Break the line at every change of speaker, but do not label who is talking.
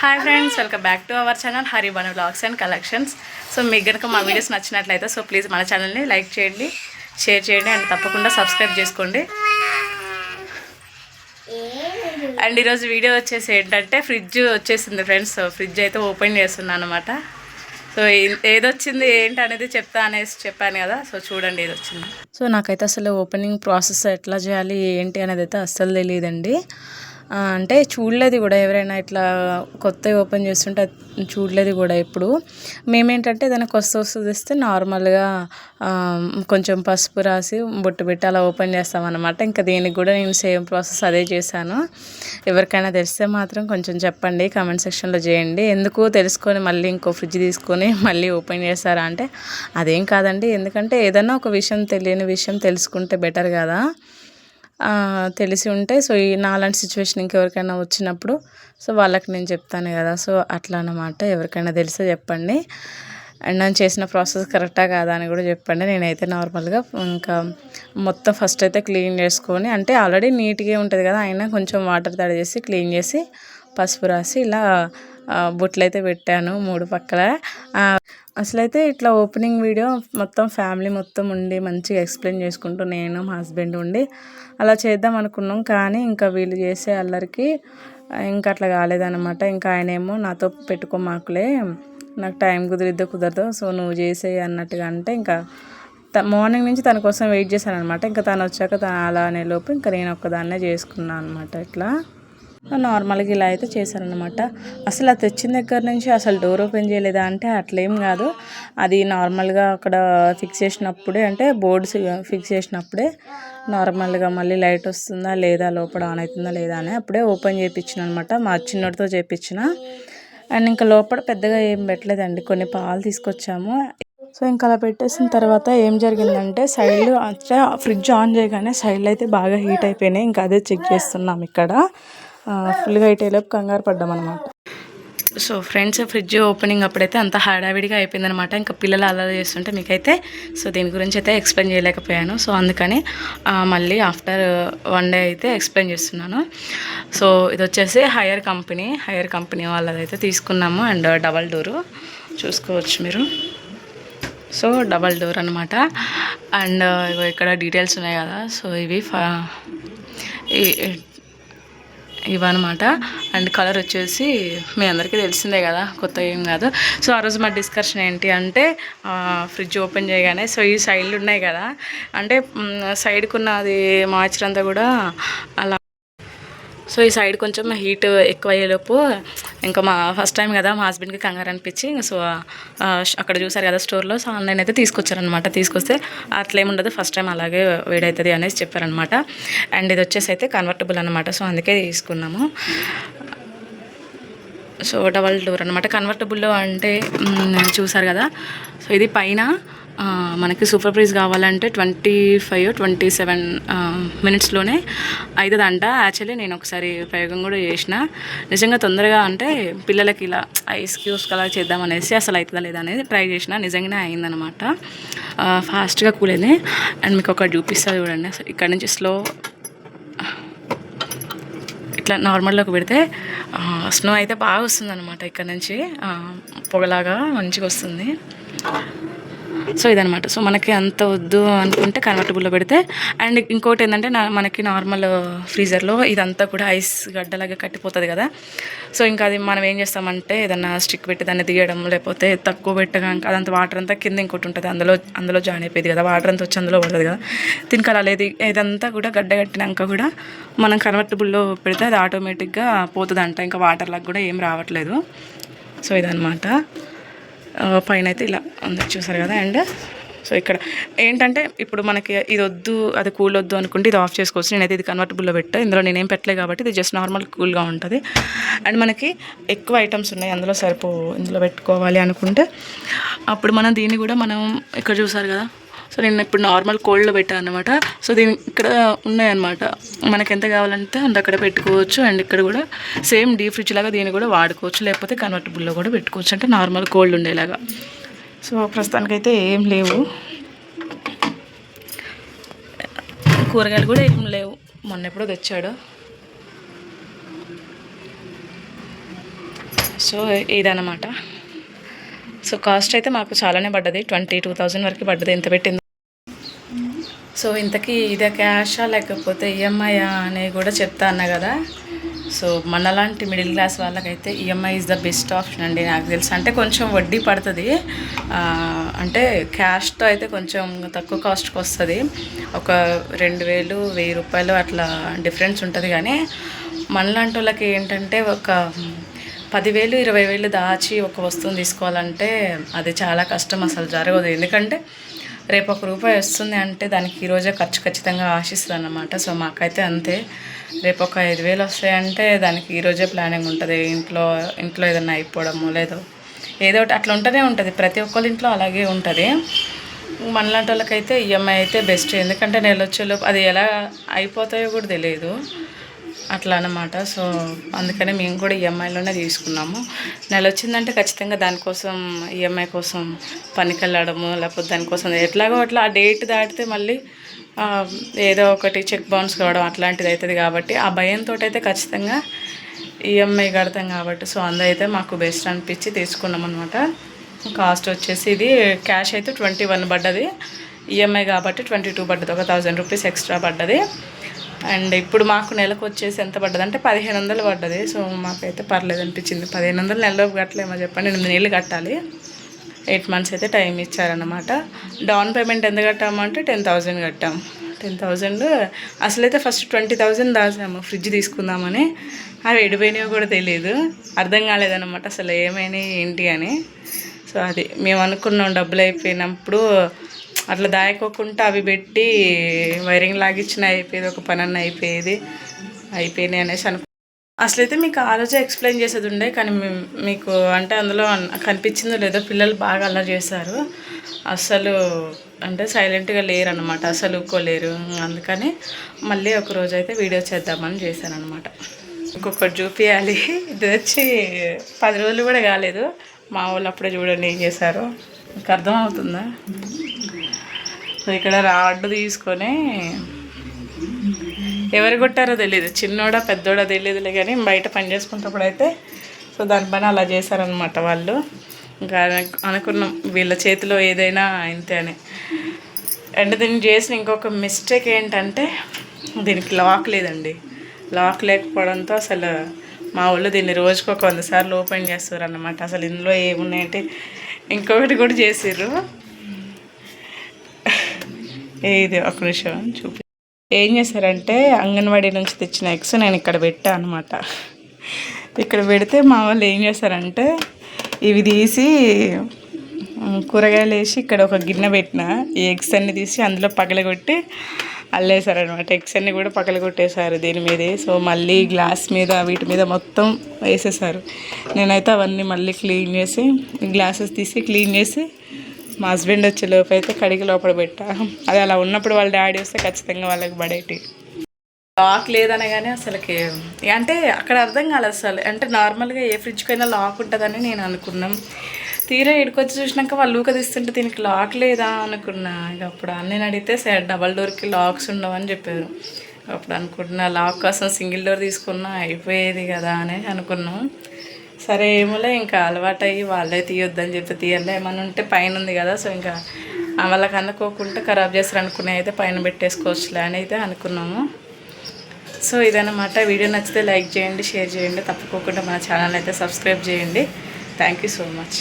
Hi friends welcome back to our channel Haribanu blogs and collections so మీకు కనుక మా videos నచ్చినట్లయితే so please మన ఛానల్ని లైక్ చేయండి షేర్ చేయండి అండ్ తప్పకుండా సబ్స్క్రైబ్ చేసుకోండి. అండ్ ఈరోజు వీడియో వచ్చేసి ఏంటంటే ఫ్రిడ్జ్ వచ్చేసింది ఫ్రెండ్స్ సో ఫ్రిడ్జ్ అయితే ఓపెన్ చేస్తున్నాను అనమాట సో ఏదొచ్చింది ఏంటి అనేది చెప్తా అనేసి చెప్పాను కదా. సో చూడండి ఏదొచ్చింది. సో నాకైతే అసలు ఓపెనింగ్ ప్రాసెస్ ఎట్లా చేయాలి ఏంటి అనేది అయితే అస్సలు తెలియదండి. అంటే చూడలేదు కూడా ఎవరైనా ఇట్లా కొత్తవి ఓపెన్ చేస్తుంటే అది చూడలేదు కూడా ఇప్పుడు మేమేంటంటే ఏదైనా కొత్త వస్తువు తెస్తే నార్మల్గా కొంచెం పసుపు రాసి బొట్టు పెట్టి అలా ఓపెన్ చేస్తామన్నమాట. ఇంకా దీనికి కూడా నేను సేమ్ ప్రాసెస్ అదే చేశాను. ఎవరికైనా తెలిస్తే మాత్రం కొంచెం చెప్పండి కామెంట్ సెక్షన్లో చేయండి. ఎందుకు తెలుసుకొని మళ్ళీ ఇంకో ఫ్రిడ్జ్ తీసుకొని మళ్ళీ ఓపెన్ చేస్తారా అంటే అదేం కాదండి. ఎందుకంటే ఏదైనా ఒక విషయం తెలియని విషయం తెలుసుకుంటే బెటర్ కదా. తెలిసి ఉంటే సో ఈ నాలాంటి సిచ్యువేషన్ ఇంకెవరికైనా వచ్చినప్పుడు సో వాళ్ళకి నేను చెప్తాను కదా. సో అట్లా అన్నమాట. ఎవరికైనా తెలిస్తే చెప్పండి. అండ్ నేను చేసిన ప్రాసెస్ కరెక్టా కాదా అని కూడా చెప్పండి. నేనైతే నార్మల్గా ఇంకా మొత్తం ఫస్ట్ అయితే క్లీన్ చేసుకొని అంటే ఆల్రెడీ నీట్గా ఉంటుంది కదా అయినా కొంచెం వాటర్ తడి చేసి క్లీన్ చేసి పసుపు రాసి ఇలా ఆ, బొట్లు అయితే పెట్టాను మూడు పక్కల. అసలైతే ఇట్లా ఓపెనింగ్ వీడియో మొత్తం ఫ్యామిలీ మొత్తం ఉండి మంచిగా ఎక్స్ప్లెయిన్ చేసుకుంటూ నేను మా హస్బెండ్ ఉండి అలా చేద్దాం అనుకున్నాం. కానీ ఇంకా వీళ్ళు చేసే అల్లరికి ఇంకా అట్లా కాలేదన్నమాట. ఇంకా ఆయనేమో నాతో నాతో పెట్టుకోమాకులే నాకు టైం కుదిరిద్దో కుదరదు సో నువ్వు చేసే అన్నట్టుగా అంటే ఇంకా త- మార్నింగ్ నుంచి తన కోసం వెయిట్ చేశాను అనమాట ఇంకా తను వచ్చాక తను అలా అనే లోపు ఇంకా నేను ఒక్కదాన్నే చేసుకున్నాను అనమాట ఇట్లా. నార్మల్గా ఇలా అయితే చేశారనమాట అసలు అది తెచ్చిన దగ్గర నుంచి అసలు డోర్ ఓపెన్ చేయలేదా అంటే అట్లేం కాదు. అది నార్మల్గా అక్కడ ఫిక్స్ చేసినప్పుడే అంటే బోర్డ్స్ ఫిక్స్ చేసినప్పుడే నార్మల్గా మళ్ళీ లైట్ వస్తుందా లేదా లోపల ఆన్ అవుతుందా లేదా అని అప్పుడే ఓపెన్ చేయించిన అనమాట మా చిన్నోడితో చేయించిన అండ్ ఇంకా లోపల పెద్దగా ఏం పెట్టలేదండి. కొన్ని పాలు తీసుకొచ్చాము. సో ఇంకా అలా పెట్టేసిన తర్వాత ఏం జరిగిందంటే సైడ్ అంటే ఫ్రిడ్జ్ ఆన్ చేయగానే సైడ్లు అయితే బాగా హీట్ అయిపోయినాయి. ఇంకా అదే చెక్ చేస్తున్నాం ఇక్కడ. ఫుల్గా అయితే అయ్యేలోపు కంగారు పడ్డాం అనమాట సో ఫ్రెండ్స్ ఫ్రిడ్జ్ ఓపెనింగ్ అప్పుడైతే అంత హడావిడిగా అయిపోయిందనమాట ఇంకా పిల్లలు అలా చేస్తుంటే మీకైతే సో దీని గురించి అయితే ఎక్స్ప్లెయిన్ చేయలేకపోయాను. సో అందుకని మళ్ళీ ఆఫ్టర్ వన్ డే అయితే ఎక్స్ప్లెయిన్ చేస్తున్నాను. సో ఇది వచ్చేసి హైయర్ కంపెనీ. హైయర్ కంపెనీ వాళ్ళదైతే తీసుకున్నాము అండ్ డబల్ డోరు. చూసుకోవచ్చు మీరు. సో డబల్ డోర్ అనమాట అండ్ ఇక్కడ డీటెయిల్స్ ఉన్నాయి కదా. సో ఇవి ఫ- ఇవన్నమాట అండ్ కలర్ వచ్చేసి మీ అందరికీ తెలిసిందే కదా కొత్త ఏం కాదు. సో ఆ రోజు మా డిస్కషన్ ఏంటి అంటే ఫ్రిడ్జ్ ఓపెన్ చేయగానే సో ఈ సైడ్లు ఉన్నాయి కదా. అంటే సైడ్కున్న అది మాయిచర్ అంతా కూడా అలా సో ఈ సైడ్ కొంచెం హీట్ ఎక్కువ అయ్యేలోపు ఇంకా మా ఫస్ట్ టైం కదా మా హస్బెండ్కి కంగారు అనిపించి సో అక్కడ చూసారు కదా స్టోర్లో సో ఆన్లైన్ అయితే తీసుకొచ్చారనమాట తీసుకొస్తే అట్లా ఏముండదు ఫస్ట్ టైం అలాగే వేడవుతుంది అనేసి చెప్పారనమాట అండ్ ఇది వచ్చేసి అయితే కన్వర్టబుల్ అనమాట సో అందుకే తీసుకున్నాము. సో డబల్ డోర్ అనమాట కన్వర్టబుల్లో అంటే చూసారు కదా. సో ఇది పైన మనకి సూపర్ ప్రైజ్ కావాలంటే ట్వంటీ ఫైవ్ ట్వంటీ సెవెన్ మినిట్స్లోనే అవుతుందంట యాక్చువల్లీ నేను ఒకసారి ప్రయోగం కూడా చేసిన. నిజంగా తొందరగా అంటే పిల్లలకి ఇలా ఐస్ క్యూస్ అలా చేద్దాం అనేసి అసలు అవుతుందా లేదా అనేది ట్రై చేసిన. నిజంగానే అయిందనమాట ఫాస్ట్గా కూలేది. అండ్ మీకు ఒకటి చూపిస్తా చూడండి. అసలు ఇక్కడ నుంచి స్లో ఇట్లా నార్మల్లోకి పెడితే స్నో అయితే బాగా వస్తుంది అనమాట ఇక్కడ నుంచి. పొగలాగా మంచిగా వస్తుంది. సో ఇదనమాట సో మనకి అంత వద్దు అనుకుంటే కన్వర్టబుల్లో పెడితే. అండ్ ఇంకోటి ఏంటంటే నా మనకి నార్మల్ ఫ్రీజర్లో ఇదంతా కూడా ఐస్ గడ్డలాగా కట్టిపోతుంది కదా. సో ఇంకా అది మనం ఏం చేస్తామంటే ఏదన్నా స్టిక్ పెట్టి దాన్ని తీయడం లేకపోతే తక్కువ పెట్టగా అదంతా వాటర్ అంతా కింద ఇంకోటి ఉంటుంది. అందులో అందులో జాయిన్ అయిపోయింది కదా. వాటర్ అంతా వచ్చి అందులో పడుతుంది కదా. దీనికి అలా లేదు. ఇదంతా కూడా గడ్డ కట్టినాక కూడా మనం కన్వర్టబుల్లో పెడితే అది ఆటోమేటిక్గా పోతుంది అంట ఇంకా వాటర్ లాగా కూడా ఏం రావట్లేదు. సో ఇదనమాట పైన అయితే ఇలా ఉంది చూసారు కదా అండ్ సో ఇక్కడ ఏంటంటే ఇప్పుడు మనకి ఇది వద్దు అది కూల్ వద్దు అనుకుంటే ఇది ఆఫ్ చేసుకోవచ్చు. నేనైతే ఇది కన్వర్టబుల్లో పెట్టా ఇందులో నేనేం పెట్టలే కాబట్టి ఇది జస్ట్ నార్మల్ కూల్గా ఉంటుంది. అండ్ మనకి ఎక్కువ ఐటమ్స్ ఉన్నాయి అందులో సరిపో ఇందులో పెట్టుకోవాలి అనుకుంటే. అప్పుడు మనం దీన్ని కూడా మనం ఇక్కడ చూసారు కదా సో నేను ఇప్పుడు నార్మల్ కోల్డ్లో పెట్టాను అనమాట సో దీని ఇక్కడ ఉన్నాయన్నమాట. మనకి ఎంత కావాలంటే అంత అక్కడ పెట్టుకోవచ్చు. అండ్ ఇక్కడ కూడా సేమ్ డీప్ ఫ్రిడ్జ్ లాగా దీన్ని కూడా వాడుకోవచ్చు. లేకపోతే కన్వర్టబుల్లో కూడా పెట్టుకోవచ్చు. అంటే నార్మల్ కోల్డ్ ఉండేలాగా. సో ప్రస్తుతానికైతే ఏం లేవు. కూరగాయలు కూడా ఏం లేవు. మొన్న ఎప్పుడో తెచ్చాడు. సో ఇదన్నమాట. సో కాస్ట్ అయితే మాకు చాలానే పడ్డది. ట్వంటీ టూ థౌజండ్ వరకు పడ్డది. ఎంత పెట్టింది. సో ఇంతకీ ఇదే క్యాషా లేకపోతే ఈఎంఐ అని కూడా చెప్తా అన్నా కదా. సో మనలాంటి మిడిల్ క్లాస్ వాళ్ళకైతే EMI is the best option అండి నాకు తెలుసు. అంటే కొంచెం వడ్డీ పడుతుంది. అంటే క్యాష్తో అయితే కొంచెం తక్కువ కాస్ట్కి వస్తుంది. ఒక రెండు వేలు వెయ్యి రూపాయలు అట్లా డిఫరెన్స్ ఉంటుంది. కానీ మనలాంటి వాళ్ళకి ఏంటంటే ఒక పదివేలు ఇరవై వేలు దాచి ఒక వస్తువుని తీసుకోవాలంటే అది చాలా కష్టం అసలు జరగదు. ఎందుకంటే రేపు ఒక రూపాయి వస్తుంది అంటే దానికి ఈరోజే ఖర్చు ఖచ్చితంగా ఆశిస్తుంది అనమాట సో మాకైతే అంతే. రేపు ఒక ఐదు వేలు వస్తాయంటే దానికి ఈరోజే ప్లానింగ్ ఉంటుంది. ఇంట్లో ఇంట్లో ఏదైనా అయిపోవడము లేదో ఏదో ఒకటి అట్లా ఉంటూనే ఉంటుంది. ప్రతి ఒక్కరి ఇంట్లో అలాగే ఉంటుంది. మనలాంటి వాళ్ళకైతే ఈఎంఐ అయితే బెస్ట్ ఎందుకంటే నెలొచ్చేలోపు అది ఎలా అయిపోతాయో కూడా తెలియదు. అట్లా అన్నమాట. సో అందుకనే మేము కూడా ఈఎంఐలోనే తీసుకున్నాము. నెల వచ్చిందంటే ఖచ్చితంగా దానికోసం ఈఎంఐ కోసం పనికి వెళ్ళడము లేకపోతే దానికోసం ఎట్లాగో అట్లా ఆ డేట్ దాటితే మళ్ళీ ఏదో ఒకటి చెక్ బౌన్స్ కావడం అట్లాంటిది అవుతుంది కాబట్టి ఆ భయంతో అయితే ఖచ్చితంగా ఈఎంఐ కడతాం కాబట్టి. సో అందైతే మాకు బెస్ట్ అనిపించి తీసుకున్నాం అనమాట కాస్ట్ వచ్చేసి ఇది క్యాష్ అయితే ట్వంటీ వన్ పడ్డది. ఈఎంఐ కాబట్టి ట్వంటీ టూ పడ్డది. ఒక థౌజండ్ రూపీస్ ఎక్స్ట్రా పడ్డది. అండ్ ఇప్పుడు మాకు నెలకు వచ్చేసి ఎంత పడ్డది? అంటే పదిహేను వందలు పడ్డది. సో మాకైతే పర్లేదు అనిపించింది. పదిహేను వందలు నెలలోపు కట్టలేమో చెప్పండి. ఎనిమిది నెలలు కట్టాలి. ఎయిట్ మంత్స్ అయితే టైం ఇచ్చారనమాట డౌన్ పేమెంట్ ఎంత కట్టామంటే టెన్ థౌజండ్ కట్టాం. టెన్ థౌజండ్ అసలైతే ఫస్ట్ ట్వంటీ థౌజండ్ దాచాము ఫ్రిడ్జ్ తీసుకుందామని. అవి ఎడిపోయినాయో కూడా తెలియదు అర్థం కాలేదన్నమాట. అసలు ఏమైనాయి ఏంటి అని. సో అది మేము అనుకున్నాం డబ్బులు అయిపోయినప్పుడు అట్లా దాయకోకుండా అవి పెట్టి వైరింగ్ లాగిచ్చిన అయిపోయేది ఒక పని అన్న అయిపోయేది అయిపోయినాయి అనేసి అనుకు. అసలైతే మీకు ఆ రోజే ఎక్స్ప్లెయిన్ చేసేది ఉండే కానీ మీకు అంటే అందులో కనిపించిందో లేదో పిల్లలు బాగా అలా చేశారు. అసలు అంటే సైలెంట్గా లేరు అనమాట అసలు ఊకోలేరు. అందుకని మళ్ళీ ఒక రోజు అయితే వీడియో చేద్దామని చేశాను అనమాట ఇంకొకటి చూపించాలి ఇది వచ్చి పది రోజులు కూడా కాలేదు. మా వాళ్ళు అప్పుడే చూడండి ఏం చేశారు. మీకు అర్థమవుతుందా? ఇక్కడ రాడ్ తీసుకొని ఎవరు కొట్టారో తెలియదు చిన్నోడా పెద్దోడా తెలియదులే కానీ బయట పని చేసుకున్నప్పుడు అయితే సో దానిపైన అలా చేశారనమాట వాళ్ళు. ఇంకా అనుకున్నాం వీళ్ళ చేతిలో ఏదైనా ఇంతే అని. అండ్ దీన్ని చేసిన ఇంకొక మిస్టేక్ ఏంటంటే దీనికి లాక్ లేదండి. లాక్ లేకపోవడంతో అసలు మా వాళ్ళు దీన్ని రోజుకు ఒక వంద సార్లు ఓపెన్ చేస్తారు అన్నమాట అసలు ఇందులో ఏమున్నాయంటే ఇంకొకటి కూడా చేసిర్రు. ఇది ఒక నిమిషం చూపి. ఏం చేశారంటే అంగన్వాడీ నుంచి తెచ్చిన ఎగ్స్ నేను ఇక్కడ పెట్టా అనమాట ఇక్కడ పెడితే మా వాళ్ళు ఏం చేశారంటే ఇవి తీసి కూరగాయలు వేసి ఇక్కడ ఒక గిన్నె పెట్టిన. ఈ ఎగ్స్ అన్ని తీసి అందులో పగలగొట్టి అల్లేసారనమాట ఎగ్స్ అన్ని కూడా పగలగొట్టేశారు దీని మీదే. సో మళ్ళీ గ్లాస్ మీద వీటి మీద మొత్తం వేసేసారు నేనైతే అవన్నీ మళ్ళీ క్లీన్ చేసి గ్లాసెస్ తీసి క్లీన్ చేసి మా హస్బెండ్ వచ్చే లోపు అయితే కడిగి లోపల పెట్టా. అది అలా ఉన్నప్పుడు వాళ్ళ డాడీ వస్తే ఖచ్చితంగా వాళ్ళకి పడేటి. లాక్ లేదనగానే అసలుకి అంటే అక్కడ అర్థం కాలేదు అసలు. అంటే నార్మల్గా ఏ ఫ్రిడ్జ్కైనా లాక్ ఉంటుందని నేను అనుకున్నాం. తీరా ఇక్కడికొచ్చి చూసినాక వాళ్ళు ఊక తీస్తుంటే దీనికి లాక్ లేదా అనుకున్నా. ఇక అప్పుడు నేను అడిగితే సార్ డబల్ డోర్కి లాక్స్ ఉండవని చెప్పారు. అప్పుడు అనుకుంటున్నా లాక్ కోసం సింగిల్ డోర్ తీసుకున్నా అయిపోయేది కదా అని అనుకున్నాం. సరే ఏమోలే ఇంకా అలవాటు అయ్యి వాళ్ళే తీయొద్దని చెప్పి తీయాలి ఏమైనా ఉంటే పైన ఉంది కదా సో ఇంకా వాళ్ళకి అనుకోకుండా ఖరాబ్ చేస్తారు అనుకునే అయితే పైన పెట్టేసుకోవచ్చులే అని అయితే అనుకున్నాము. సో ఇదన్నమాట. వీడియో నచ్చితే లైక్ చేయండి షేర్ చేయండి. తప్పకోకుండా మన ఛానల్ అయితే సబ్స్క్రైబ్ చేయండి. Thank you so much.